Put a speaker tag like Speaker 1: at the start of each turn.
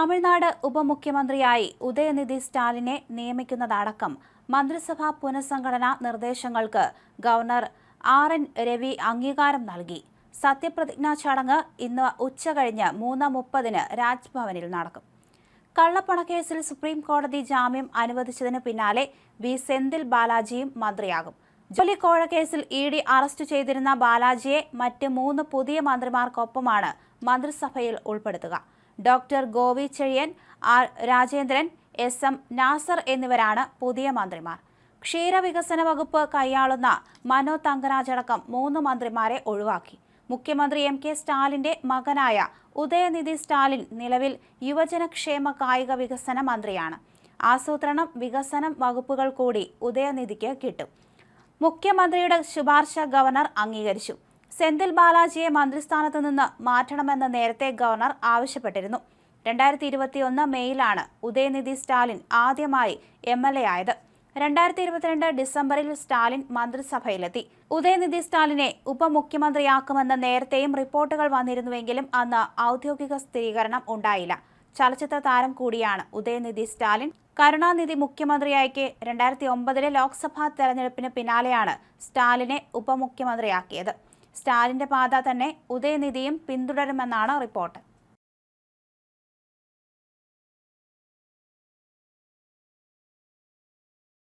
Speaker 1: തമിഴ്നാട് ഉപമുഖ്യമന്ത്രിയായി ഉദയനിധി സ്റ്റാലിനെ നിയമിക്കുന്നതടക്കം മന്ത്രിസഭാ പുനഃസംഘടനാ നിർദ്ദേശങ്ങൾക്ക് ഗവർണർ ആർ എൻ രവി അംഗീകാരം നൽകി. സത്യപ്രതിജ്ഞാ ചടങ്ങ് ഇന്ന് ഉച്ചകഴിഞ്ഞ് മൂന്ന് മുപ്പതിന് രാജ്ഭവനിൽ നടക്കും. കള്ളപ്പണക്കേസിൽ സുപ്രീം കോടതി ജാമ്യം അനുവദിച്ചതിന് പിന്നാലെ വി സെന്തിൽ ബാലാജിയും മന്ത്രിയാകും. ജോലിക്കോഴ കേസിൽ ഇ ഡി അറസ്റ്റ് ചെയ്തിരുന്ന ബാലാജിയെ മറ്റ് മൂന്ന് പുതിയ മന്ത്രിമാർക്കൊപ്പമാണ് മന്ത്രിസഭയിൽ ഉൾപ്പെടുത്തുക. Doctor Govi Chezhiyan R Rajendran S M Nasar എന്നിവരാണ് പുതിയ മന്ത്രിമാർ. ക്ഷീരവികസന വകുപ്പ് കൈയാളുന്ന മനോ തങ്കരാജ് അടക്കം മൂന്ന് മന്ത്രിമാരെ ഒഴിവാക്കി. മുഖ്യമന്ത്രി എം കെ സ്റ്റാലിന്റെ മകനായ ഉദയനിധി സ്റ്റാലിൻ നിലവിൽ യുവജനക്ഷേമ കായിക വികസന മന്ത്രിയാണ്. ആസൂത്രണം വികസനം വകുപ്പുകൾ കൂടി ഉദയനിധിക്ക് കിട്ടും. മുഖ്യമന്ത്രിയുടെ ശുപാർശ ഗവർണർ അംഗീകരിച്ചു. സെന്തിൽ ബാലാജിയെ മന്ത്രിസ്ഥാനത്ത് നിന്ന് മാറ്റണമെന്ന് നേരത്തെ ഗവർണർ ആവശ്യപ്പെട്ടിരുന്നു. രണ്ടായിരത്തി ഇരുപത്തിയൊന്ന് മെയ്യിലാണ് ഉദയനിധി സ്റ്റാലിൻ ആദ്യമായി എം എൽ എ ആയത്. രണ്ടായിരത്തി ഇരുപത്തിരണ്ട് ഡിസംബറിൽ സ്റ്റാലിൻ മന്ത്രിസഭയിലെത്തി. ഉദയനിധി സ്റ്റാലിനെ ഉപമുഖ്യമന്ത്രിയാക്കുമെന്ന് നേരത്തെയും റിപ്പോർട്ടുകൾ വന്നിരുന്നുവെങ്കിലും അന്ന് ഔദ്യോഗിക സ്ഥിരീകരണം ഉണ്ടായില്ല. ചലച്ചിത്ര താരം കൂടിയാണ് ഉദയനിധി സ്റ്റാലിൻ. കരുണാനിധി മുഖ്യമന്ത്രിയായിക്കെ രണ്ടായിരത്തി ഒമ്പതിലെ ലോക്സഭാ തെരഞ്ഞെടുപ്പിന് പിന്നാലെയാണ് സ്റ്റാലിനെ ഉപമുഖ്യമന്ത്രിയാക്കിയത്. സ്റ്റാലിന്റെ പാത തന്നെ ഉദയനിധിയും പിന്തുടരുമെന്നാണ് റിപ്പോർട്ട്.